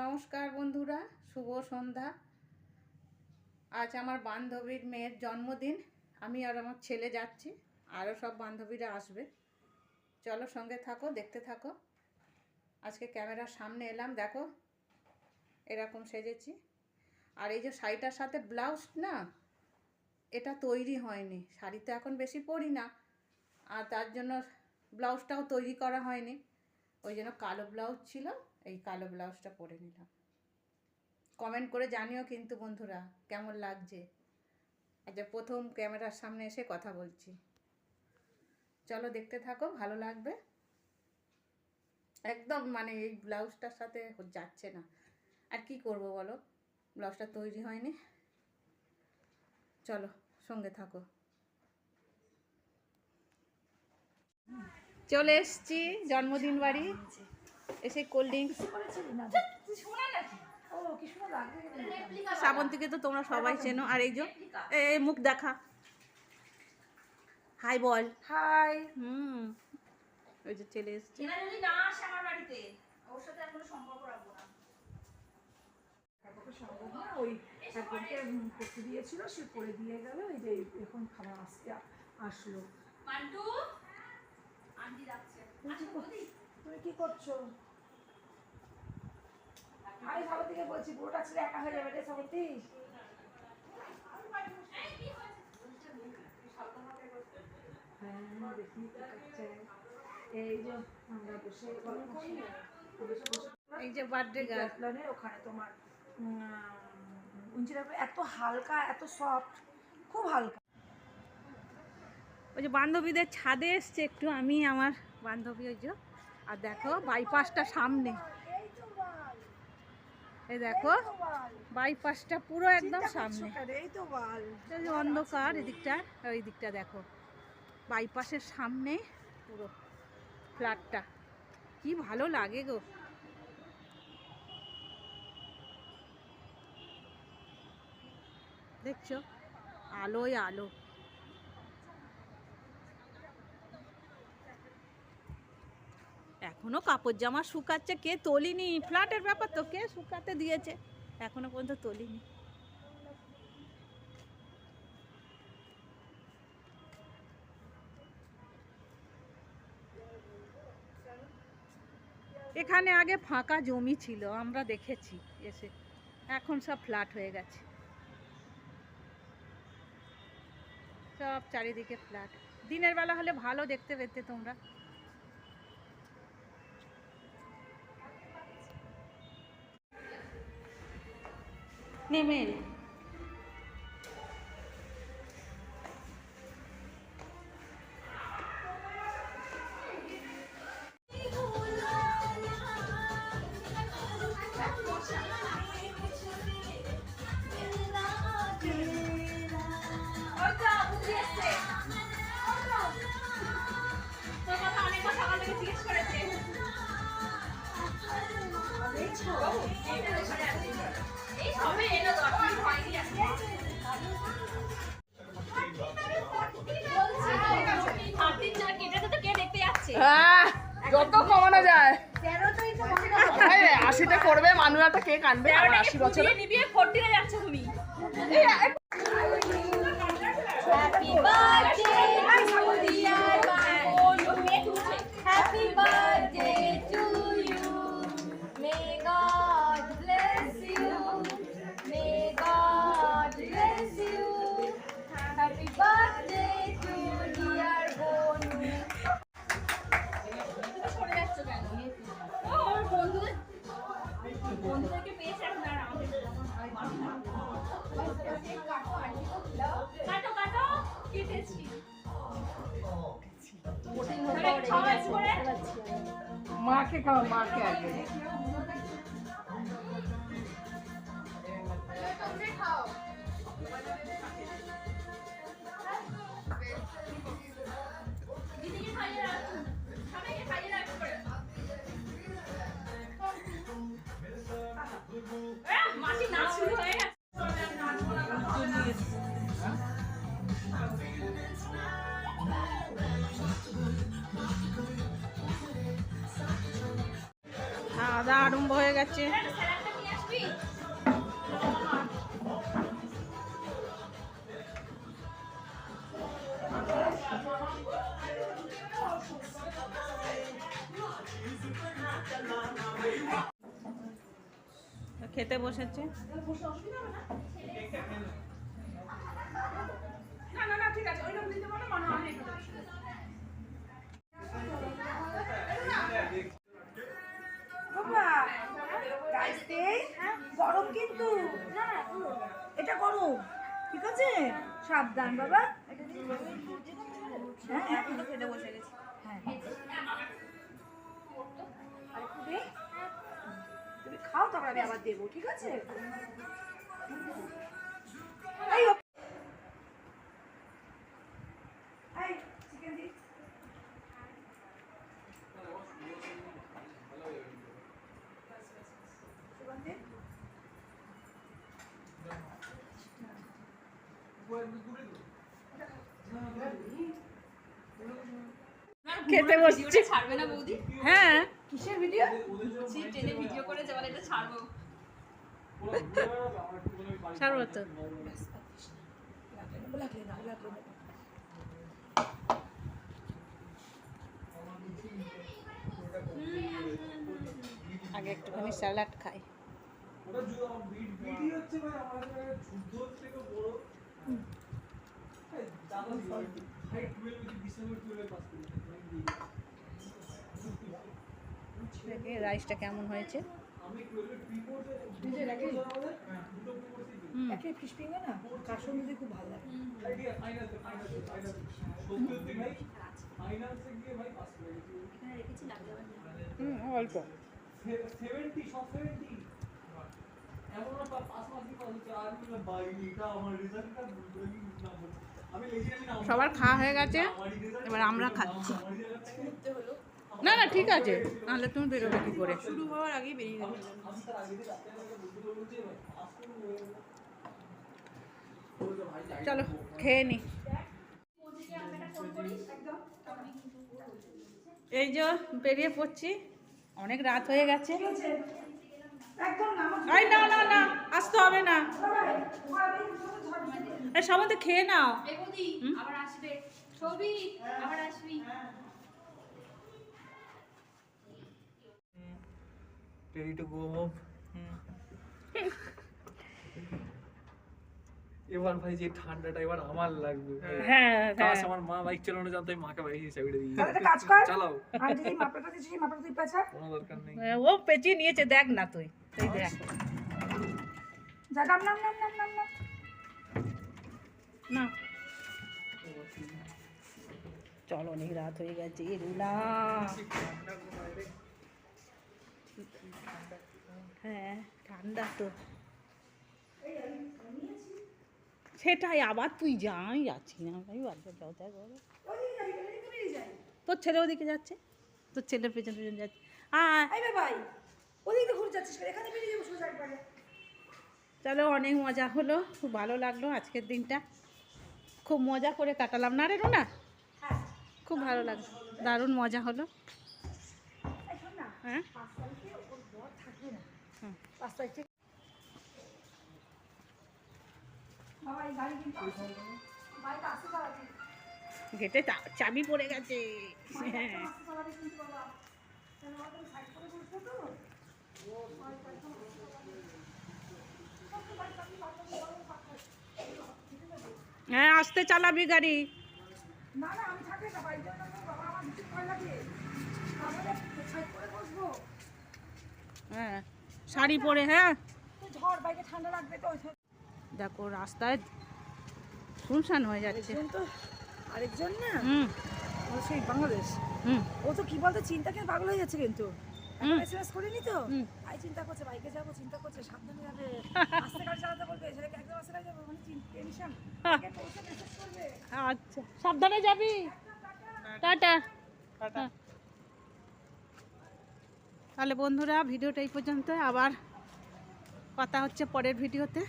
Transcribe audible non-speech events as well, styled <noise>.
নমস্কার বন্ধুরা, শুভ সন্ধ্যা। আজ আমার বান্ধবীর মেয়ের জন্মদিন। আমি আর আমার ছেলে যাচ্ছি, আরও সব বান্ধবীরা আসবে। চলো সঙ্গে থাকো, দেখতে থাকো। আজকে ক্যামেরার সামনে এলাম, দেখো, এরকম সেজেছি। আর এই যে শাড়িটার সাথে ব্লাউজ না, এটা তৈরি হয়নি। শাড়ি তো এখন বেশি পরি না, আর তার জন্য ব্লাউজটাও তৈরি করা হয়নি। ওই জন্য কালো ব্লাউজ ছিল এই কালো ব্লাউজটা পরে নিলাম। কমেন্ট করে জানিও কিন্তু বন্ধুরা, কেমন লাগছে? আচ্ছা প্রথম ক্যামেরার সামনে এসে কথা বলছি। চলো দেখতে থাকো, ভালো লাগবে? একদম মানে এই ব্লাউজটার সাথে যাচ্ছে না। আর কি করব বলো? ব্লাউজটা তৈরি হয়নি। চলো, সঙ্গে থাকো। চলে এসছি, জন্মদিন বাড়ি। এসে কোল্ড ড্রিঙ্কস শ্রাবন্তীকে তো তোমরা সবাই চেনো। আর এই যে এই মুখ দেখা। হাই বল। হাই হুম। ওই যে চলে এসছে। এরা যদি না আসে আমার বাড়িতে ওর সাথে আর কোনো সম্পর্ক রাখব না। সম্ভব না ওই করতে দিয়েছিল সে করে দিয়ে গেল। এই যে এখন খাবার আসতে আসলো। মান্টু আন্টি ডাকছে। তুমি কি করছ? আমি ভালো থেকে বলছি পুরোটা ছেলে একা হয়ে যাবে রে সবতি হ্যাঁ দেখি এই যে আমরা বসে গল্প করি বসে বসে এই যে বার্থডে ওখানে তোমার এত হালকা এত সফট খুব হালকা। ওই যে বান্ধবীদের ছাদে এসছে একটু আমি আমার বান্ধবী ওই যে আর দেখো বাইপাসটা সামনে। এই দেখো বাইপাসটা পুরো একদম সামনে। অন্ধকার এদিকটা ওই দিকটা দেখো। বাইপাসের সামনে পুরো ফ্ল্যাটটা। কি ভালো লাগে গো। দেখছ? আলোয় আলো। এখনও কাপড় জামা শুকাচ্ছে, কে তোলিনি? ফ্ল্যাটের ব্যাপার তো, কে শুকাতে দিয়েছে? এখনও পর্যন্ত তোলিনি। এখানে আগে ফাঁকা জমি ছিল, আমরা দেখেছি এসে। এখন সব ফ্ল্যাট হয়ে গেছে। সব চারিদিকে ফ্ল্যাট। দিনের বেলা হলে ভালো দেখতে পেতে তোমরা। নেমে এলে। যত কমানো যায়। আশিটা করবে মানুষ একটা কেক আনবে আর আশি বছর? ফুটিয়ে নিবিয়ে ফোরটিনে যাচ্ছে তুমি। Happy birthday to dear Happy birthday to you. May God কাটো কাটো কেটেছি খাওয়া মাকে খাও মাকে আগে। দিদিকে দাওয়া আরম্ভ হয়ে গেছে। খেতে বসেছে। না না না, ঠিক আছে, ওইরকম দিতে পারো মনে হয় একটু বাবা রাইস দে কিন্তু এটা করো, ঠিক আছে? সাবধান, বাবা। হ্যাঁ হ্যাঁ আরেকটু তুমি খাও তারপর আমি আবার দেবো, ঠিক আছে এই ও- এই চিকেন দি সুগন্ধি খেতে বসছি। ছাড়বে না বৌদি? হ্যাঁ। কিসের ভিডিও? ট্রেনে ভিডিও করেছে বলে এটা ছাড়বো। ছাড়বো তো। লাগলে লাগলে না লাগলে না আগে একটুখানি স্যালাড খাই। দেখি রাইসটা কেমন হয়েছে। হুম। একটা ফিশ ফিঙ্গার না? কার সঙ্গে দিয়ে খুব ভালো লাগে। এখানে রেখেছি সবার খাওয়া হয়ে গেছে এবার আমরা খাচ্ছি। না না ঠিক আছে। নাহলে তুমি বেরোবে কি করে? শুরু হওয়ার আগেই বেরিয়ে যাবে। চলো খেয়ে নি। এই যে বেরিয়ে পড়ছি অনেক রাত হয়ে গেছে। না না না আসতে হবে না। এই সমস্ত খেয়ে নাও। আবার আসবে। ছবি আবার আসবি। Ready to go home. এবার ভাই যে ঠান্ডাটা এবার আমার লাগবে। হ্যাঁ কাজ আমার মা বাইক চালানো জানতো আমি মাকে বাইক সাইডে দিই তাহলে কাজ কর। চালাও। আমি যদি সেই তুই পেঁচা। কোনো দরকার নেই। ও পেঁচিয়ে নিয়েছে দেখ না তুই। তুই দেখ। যা নাম নাম নাম নাম নাম নাম। না। চলো অনেক রাত হয়ে গেছে রুনা হ্যাঁ ঠান্ডা তো। সেটাই আবার তুই যাই যাচ্ছি না। আমি তাই তোর ছেলে ওদিকে যাচ্ছে? তোর ছেলের পেছন পেছন যাচ্ছে। বে ভাই ওদিকে তো ঘুরে যাচ্ছিস এখানে বেরিয়ে যাব সোজা একবারে। চলো অনেক মজা হলো খুব ভালো লাগল আজকের দিনটা। খুব মজা করে কাটালাম। না রে রুনা? হ্যাঁ। খুব ভালো লাগল দারুণ মজা হলো। হ্যাঁ? গেটে চাবি পড়ে গেছে। হ্যাঁ। হ্যাঁ আসতে চালাবি গাড়ি। হ্যাঁ শাড়ি পরে হ্যাঁ। ঝড় বাইকে ঠান্ডা লাগবে তো ওই দেখো রাস্তায় শুনশান হয়ে যাচ্ছে। আরেকজন তো আরেকজন না? হুম। ও সেই বাংলাদেশ। হুম। ও তো কি বলতো চিন্তা কিন্তু পাগল হয়ে যাচ্ছে কিন্তু। এসএমএস করিনি তো। আই চিন্তা করছে বাইকে যাব চিন্তা করছে সাবধানে যাবে। <laughs> আচ্ছা। সাবধানে যাবি। টাটা। হ্যাঁ। তাহলে বন্ধুরা ভিডিওটা এই পর্যন্ত আবার কথা হচ্ছে পরের ভিডিওতে।